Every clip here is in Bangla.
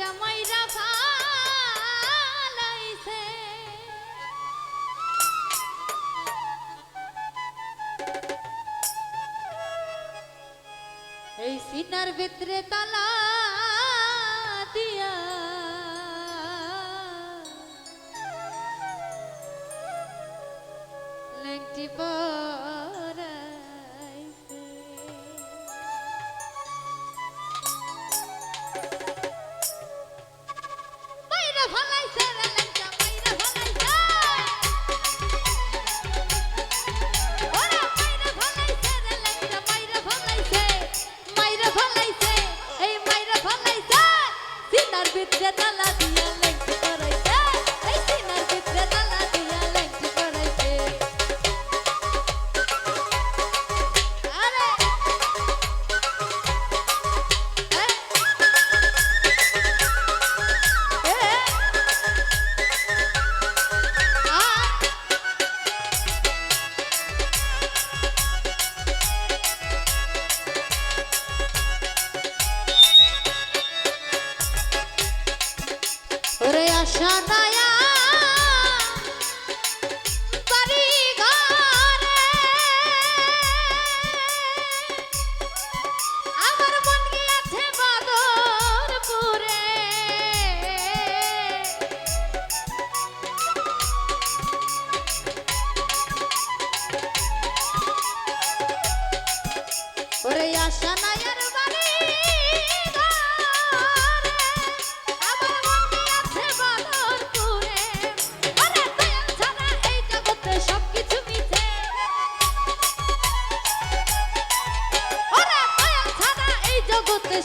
জামাই রাখা এই সিনার ভিতরে তালা জানা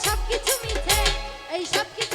সবকিছু মিছে এই সবকিছু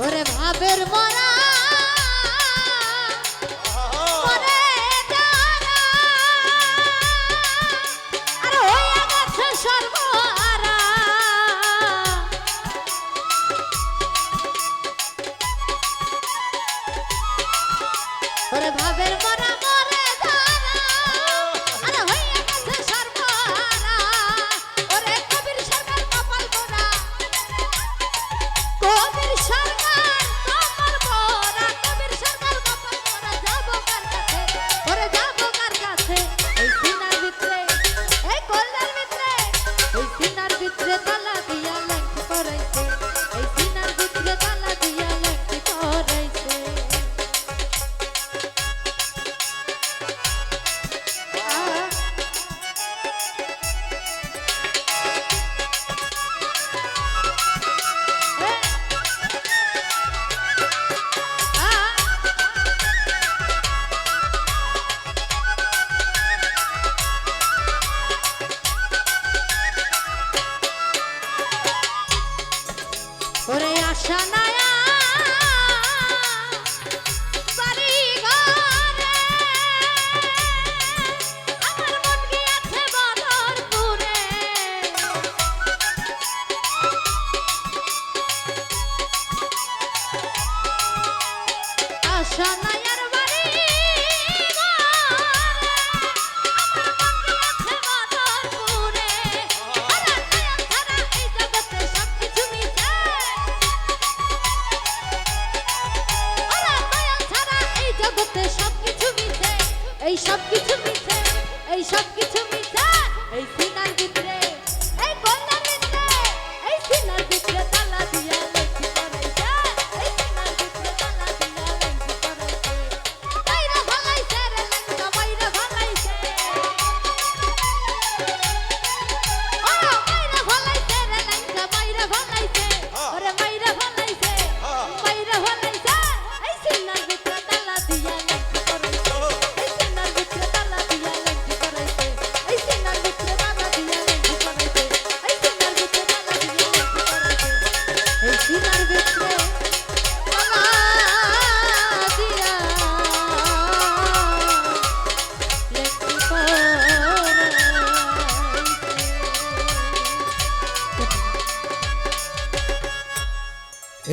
ওরে ভাবের মরা Shut up.